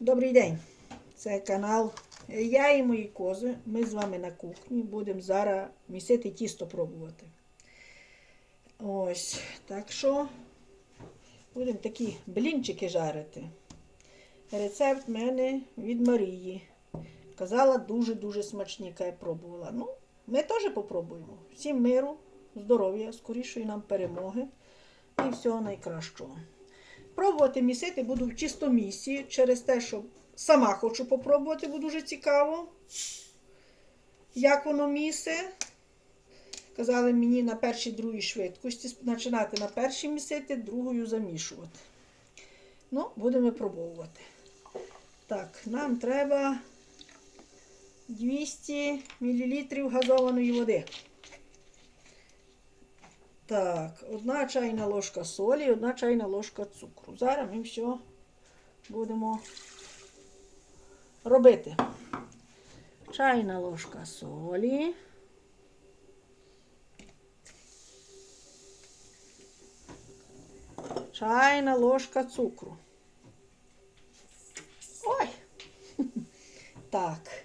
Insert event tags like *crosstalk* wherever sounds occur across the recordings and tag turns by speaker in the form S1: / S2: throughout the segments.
S1: Добрий день! Це канал Я і мої кози. Ми з вами на кухні. Будемо зараз місити тісто пробувати. Ось, так що будемо такі блінчики жарити. Рецепт в мене від Марії. Казала, дуже-дуже смачні, яка я пробувала. Ну, ми теж попробуємо. Всім миру, здоров'я, скорішої нам перемоги і всього найкращого. Пробувати місити буду в чистомісі через те, що сама хочу попробувати, бо дуже цікаво, як воно місе. Казали мені на першій другій швидкості починати на першій місити, другою замішувати. Ну, будемо пробувати. Так, нам треба 200 мл газованої води. Так, одна чайна ложка солі, одна чайна ложка цукру. Зараз ми все будемо робити. Чайна ложка солі. Чайна ложка цукру. Ой! *laughs* Так.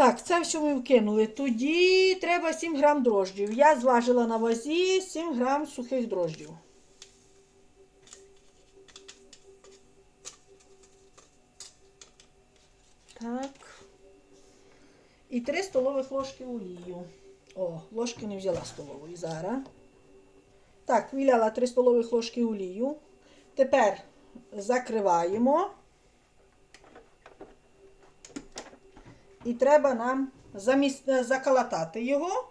S1: Так, це все ми вкинули. Тоді треба 7 грам дрожджів. Я зважила на вазі 7 грам сухих дрожджів. Так. І 3 столових ложки олію. О, ложки не взяла столової зараз. Так, віляла 3 столових ложки олію. Тепер закриваємо. І треба нам заміс... е, заколотати його.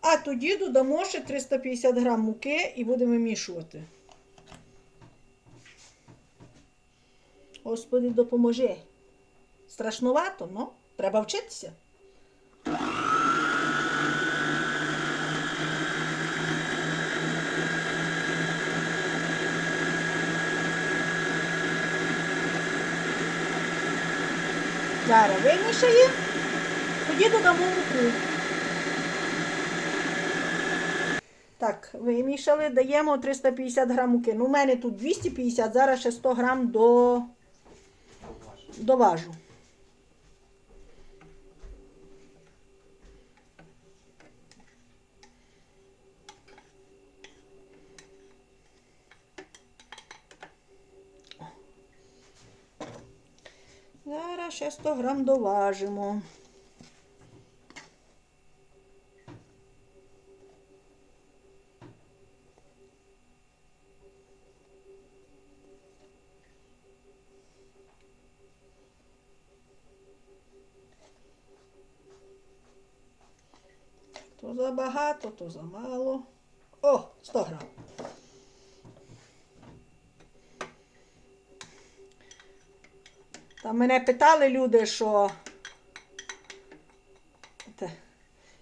S1: А тоді додамо ще 350 грам муки і будемо мішувати. Господи, допоможи. Страшновато, ну, треба вчитися. Зараз вимішаємо, тоді додамо муку. Так, вимішали, даємо 350 грам муки. Ну, у мене тут 250, зараз ще 100 грам до... доважу. Зараз ще 100 грам доважимо. То забагато, то замало. О, 100 грам. Там мене питали люди, що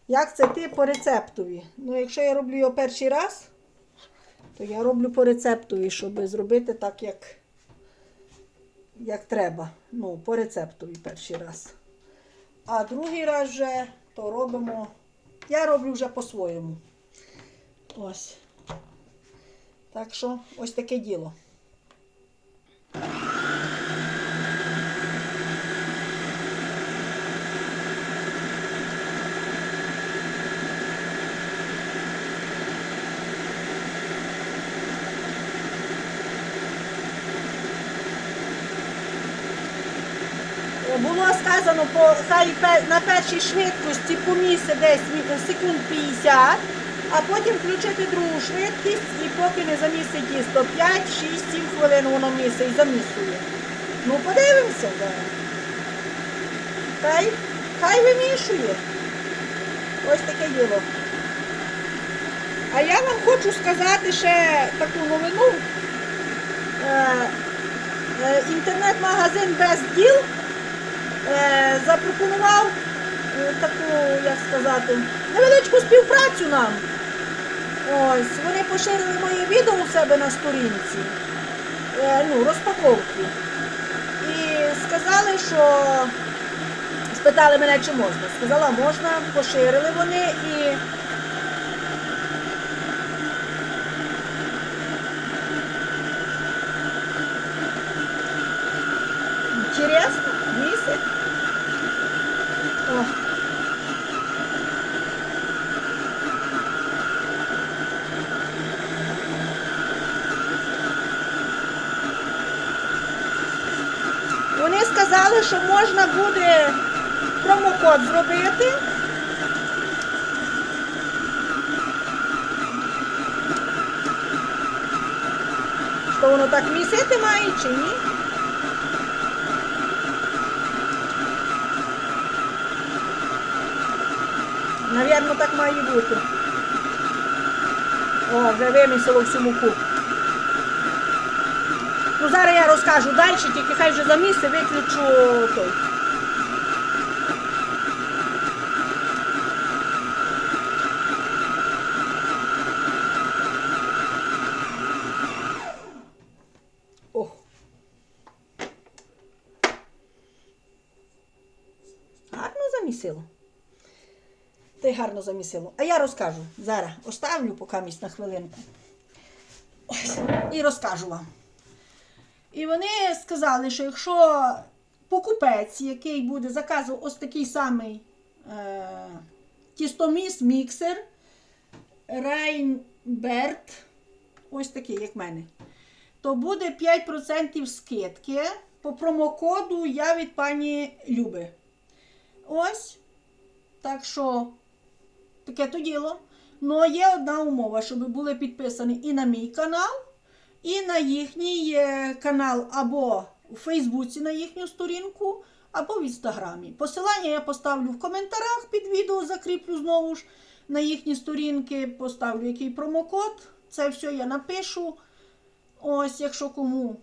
S1: як це ти по рецептові? Ну, якщо я роблю його перший раз, то я роблю по рецептові, щоб зробити так, як, як треба. Ну, по рецептові перший раз. А другий раз вже то робимо. Я роблю вже по-своєму. Ось. Так що ось таке діло. Було по, хай на першій швидкості поміси десь секунд 50, а потім включити другу швидкість і поки не замісить тісто 5, 6, 7 хвилин воно місить і замісує. Ну подивимося зараз. Хай, хай вимішує. Ось таке діло. А я вам хочу сказати ще таку новину. Е, е, інтернет-магазин без діл запропонував е, таку, як сказати, невеличку співпрацю нам. Ось, вони поширили моє відео у себе на сторінці, е, ну, розпаковки. І сказали, що спитали мене, чи можна. Сказала, можна, поширили вони і. Інтересно? Місяць? О. Вони сказали, що можна буде промокод зробити. Що воно так місити має чи ні? Навірно, так має бути. О, вже вимісило всю муку. Ну, зараз я розкажу далі, тільки хай вже за місце виключу той. О. Замісило. Ти гарно замісило. А я розкажу. Зараз оставлю поки місць на хвилинку. Ось. І розкажу вам. І вони сказали, що якщо покупець, який буде заказував ось такий самий е, тістоміс міксер Райнберт, ось такий, як в мене, то буде 5% скидки по промокоду я від пані Люби. Ось. Так що таке то діло. Ну, є одна умова, щоб були підписані і на мій канал, і на їхній е, канал або у Фейсбуці на їхню сторінку, або в інстаграмі. Посилання я поставлю в коментарях під відео, закріплю знову ж на їхні сторінки, поставлю який промокод. Це все я напишу. Ось, якщо кому,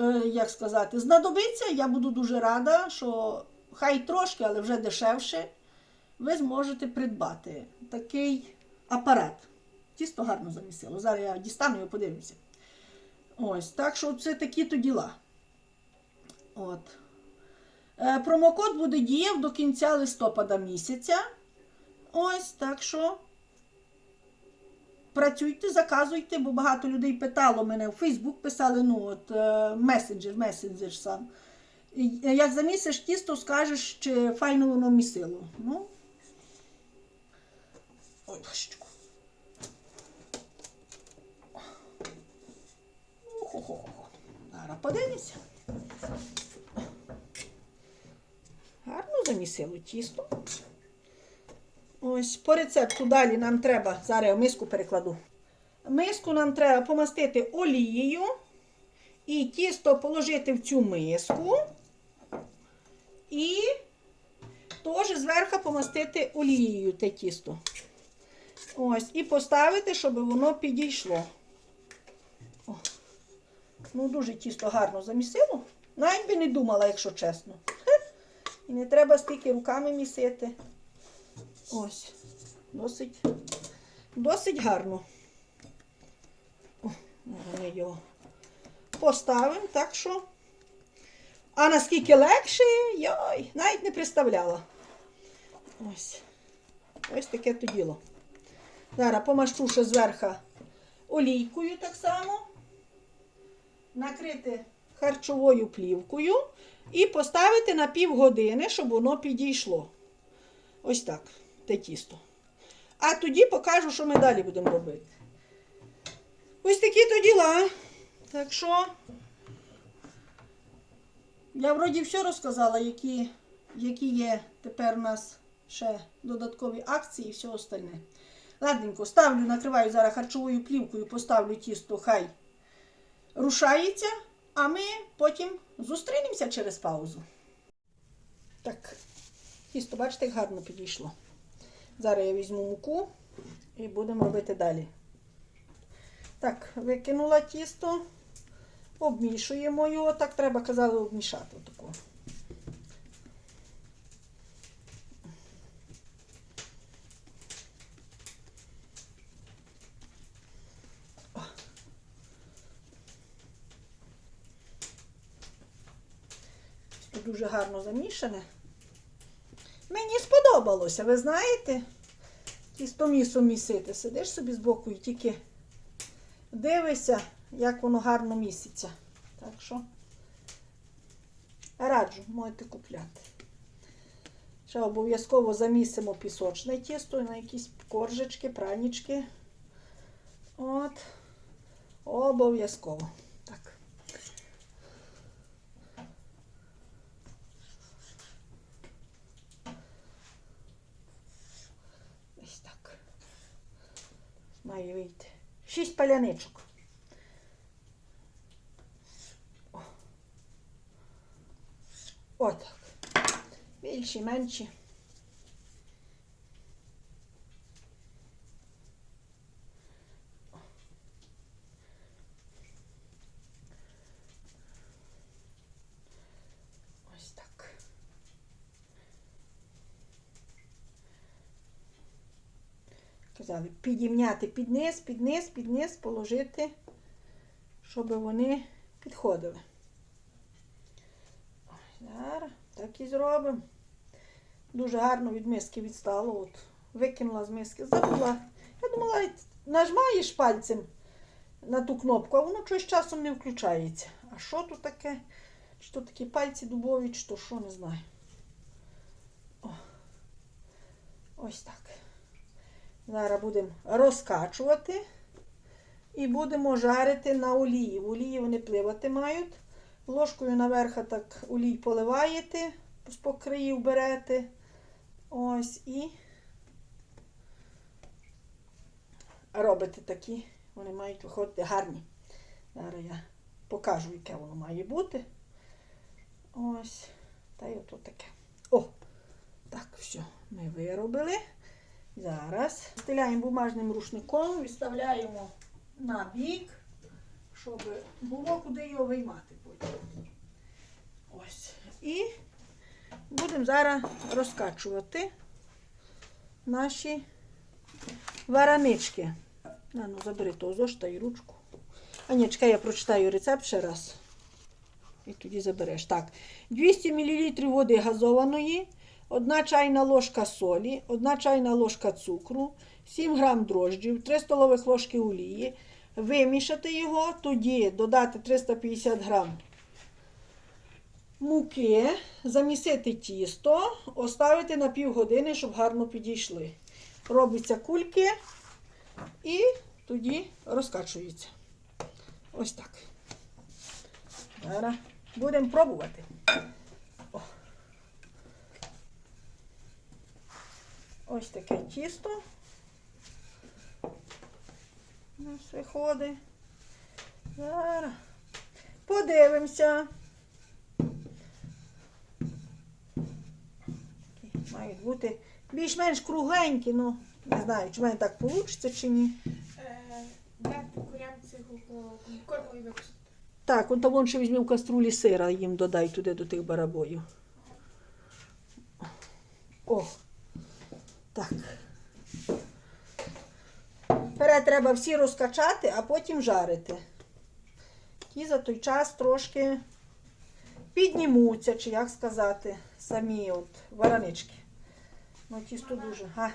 S1: е, як сказати, знадобиться, я буду дуже рада, що хай трошки, але вже дешевше, ви зможете придбати такий апарат. Тісто гарно замісило. Зараз я дістану і подивлюся. Ось, так що це такі то діла. От. Е, промокод буде діяв до кінця листопада місяця. Ось, так що працюйте, заказуйте, бо багато людей питало мене в Фейсбук писали, ну от е, месенджер, месенджер сам. Як замісиш тісто, скажеш, чи файно воно місило. Ну. Ой, божечку. Зараз подивимося. Гарно замісило тісто. Ось по рецепту далі нам треба, зараз я миску перекладу. Миску нам треба помастити олією і тісто положити в цю миску. Зверху олією те тісто. Ось, і поставити, щоб воно підійшло. О. Ну, дуже тісто гарно замісило. Навіть би не думала, якщо чесно. І не треба стільки руками місити. Ось. Досить, досить гарно. Ми його поставимо, так що. А наскільки легше, йой, навіть не представляла. Ось. Ось таке то діло. Зараз помащу ще зверху олійкою так само. Накрити харчовою плівкою і поставити на півгодини, щоб воно підійшло. Ось так, те тісто. А тоді покажу, що ми далі будемо робити. Ось такі то діла. Так що. Я вроді все розказала, які, які є тепер у нас ще додаткові акції і все остальне. Ладненько, ставлю, накриваю зараз харчовою плівкою, поставлю тісто, хай рушається, а ми потім зустрінемося через паузу. Так, тісто, бачите, як гарно підійшло. Зараз я візьму муку і будемо робити далі. Так, викинула тісто. Обмішуємо його, так треба казали обмішати. Отако. Дуже гарно замішане. Мені сподобалося, ви знаєте? Тісто місо місити. Сидиш собі збоку і тільки дивишся, як воно гарно міситься. Так що Раджу, можете купляти. Ще обов'язково замісимо пісочне тісто на якісь коржички, пранічки. От. Обов'язково. Так. Ось так. Має вийти. Шість паляничок. Отак. Більші, менші. Ось так. Казали, підімняти під низ, під низ, під низ, положити, щоб вони підходили. Зараз так і зробимо. Дуже гарно від миски відстало. От, викинула з миски, забула. Я думала, нажмаєш пальцем на ту кнопку, а воно щось часом не включається. А що тут таке? Чи то такі пальці дубові, чи то що, не знаю. О. Ось так. Зараз будемо розкачувати і будемо жарити на олії. В олії вони пливати мають. Ложкою наверх так олій поливаєте, з покриїв берете. Ось і робите такі. Вони мають виходити гарні. Зараз я покажу, яке воно має бути. Ось. Та й ото таке. О! Так, все, ми виробили. Зараз стеляємо бумажним рушником, відставляємо на бік, щоб було куди його виймати потім. Ось. І будемо зараз розкачувати наші варанички. На, ну, забери того зошита і ручку. А ні, чекай, я прочитаю рецепт ще раз. І тоді забереш. Так, 200 мл води газованої, 1 чайна ложка солі, 1 чайна ложка цукру, 7 грам дрожджів, 3 столових ложки олії. Вимішати його, тоді додати 350 грам муки, замісити тісто, оставити на півгодини, щоб гарно підійшли. Робиться кульки і тоді розкачується. Ось так. Будемо пробувати. Ось таке тісто. У нас виходить. Зараз подивимося. Такі Мають бути більш-менш кругленькі, ну не знаю, чи в мене так вийде чи ні.
S2: Е, випустити.
S1: Так, он там вон ще візьми в каструлі сира їм додай туди до тих барабоїв. О, так. Вперед треба всі розкачати, а потім жарити. І за той час трошки піднімуться, чи як сказати, самі от варанички. Ну, тісто дуже. А,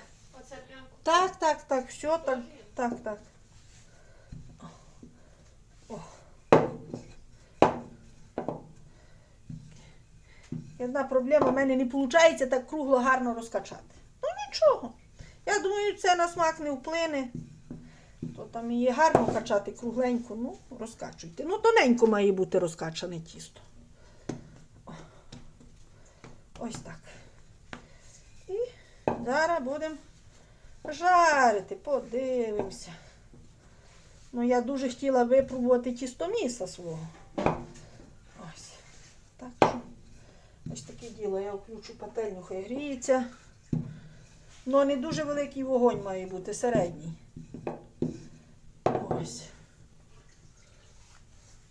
S1: так, так, так, все так, так, так. О. Одна проблема, в мене не виходить так кругло гарно розкачати. Нічого. Я думаю, це на смак не вплине. То там і гарно качати кругленько, ну, розкачуйте. Ну, тоненько має бути розкачане тісто. Ось так. І зараз будемо жарити, подивимося. Ну, я дуже хотіла випробувати тістоміса свого. Ось. Так що, ось таке діло. Я включу пательню, хай гріється. Ну, не дуже великий вогонь має бути, середній. Ось.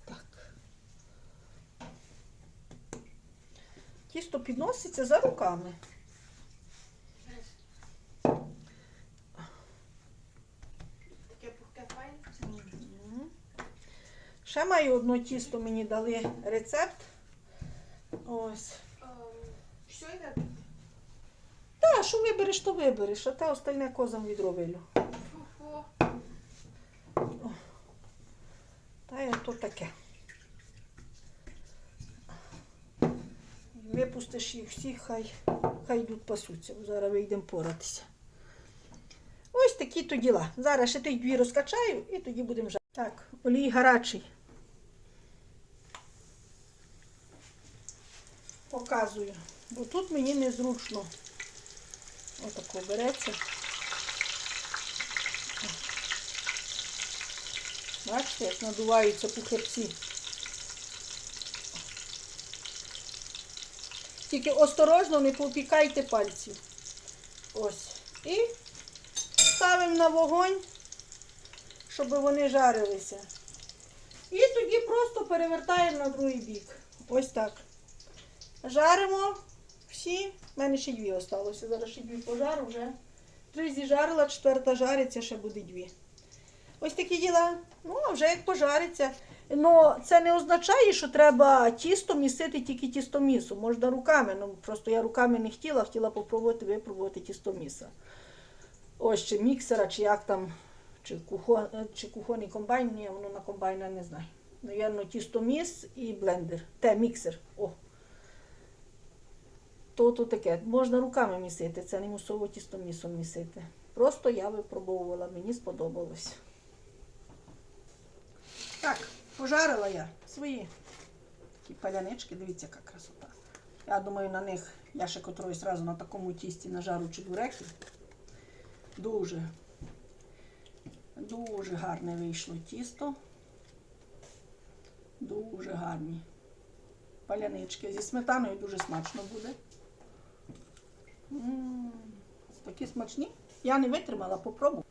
S1: Так. Тісто підноситься за руками.
S2: таке пухке файне.
S1: Ще маю одно тісто, мені дали рецепт. Ось.
S2: Ем, Що йде?
S1: Що вибереш, то вибереш, а те остальне козам відровилю. Та я то таке. випустиш їх всіх, хай, хай йдуть пасуться. Зараз вийдемо поратися. Ось такі то діла. Зараз ще тих дві розкачаю і тоді будемо жарити. Так, олій гарячий. Показую. Бо тут мені незручно. Отако береться. Бачите, як надуваються пухирці. Тільки осторожно не попікайте пальців. Ось. І ставимо на вогонь, щоб вони жарилися. І тоді просто перевертаємо на другий бік. Ось так. Жаримо всі. У мене ще дві осталося. Зараз ще дві пожару вже. Три зіжарила, четверта жариться, ще буде дві. Ось такі діла. Ну, а вже як пожариться. Ну, це не означає, що треба тісто місити тільки тістомісу. Можна руками. Ну, просто я руками не хотіла, хотіла попробувати випробувати тістоміса. Ось чи міксера, чи як там, чи, кухон, чи кухонний комбайн, ні, воно на комбайна не знаю. Навірно, тістоміс і блендер. Те, міксер. О. То, то таке. Можна руками місити, це не мусово тістомісом місити. Просто я випробовувала, мені сподобалось. Так, пожарила я свої такі палянички, дивіться, яка красота. Я думаю, на них я ще котрої зразу на такому тісті нажару чебуреки. Дуже, дуже гарне вийшло тісто. Дуже гарні палянички. Зі сметаною дуже смачно буде. М, Такі смачні. Я не витримала, попробую.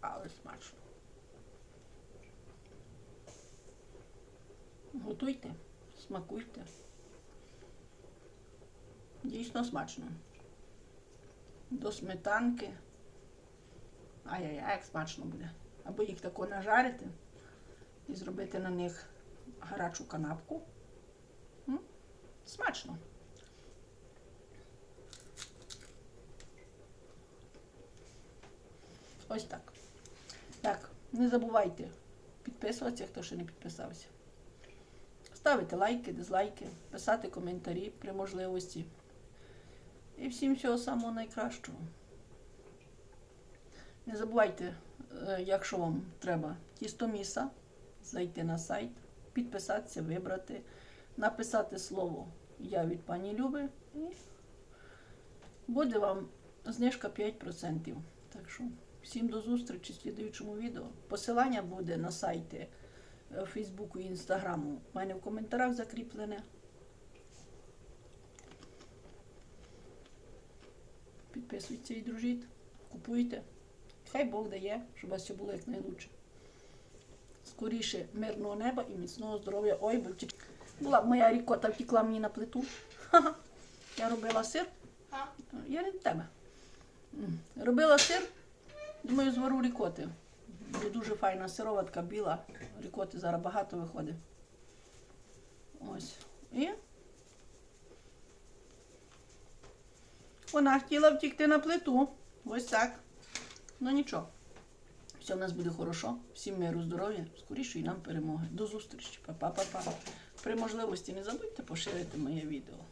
S1: Але смачно. Готуйте, смакуйте. Дійсно смачно. До сметанки. Ай-яй-яй, як смачно буде. Або їх тако нажарити і зробити на них гарячу канапку. Смачно. Ось так. Так, не забувайте підписуватися, хто ще не підписався. Ставити лайки, дизлайки, писати коментарі при можливості. І всім всього самого найкращого. Не забувайте, е, якщо вам треба тістоміса, зайти на сайт, підписатися, вибрати, написати слово Я від пані Люби і буде вам знижка 5%. Так що всім до зустрічі в слідуючому відео. Посилання буде на сайті е, Фейсбуку і Інстаграму. У мене в коментарях закріплене. Підписуйтесь і дружіть, купуйте. Хай Бог дає, щоб у вас все було якнайлучше. Скоріше мирного неба і міцного здоров'я. Ой, втік- була моя рікота втекла мені на плиту. Я робила сир. Я не тебе. Робила сир, думаю, звару рікоти. Буде дуже файна сироватка біла. Рікоти зараз багато виходить. Ось. І вона хотіла втікти на плиту. Ось так. Ну нічого. Все в нас буде хорошо. Всім миру, здоров'я, скорішої нам перемоги. До зустрічі. Па-па-па-па. При можливості не забудьте поширити моє відео.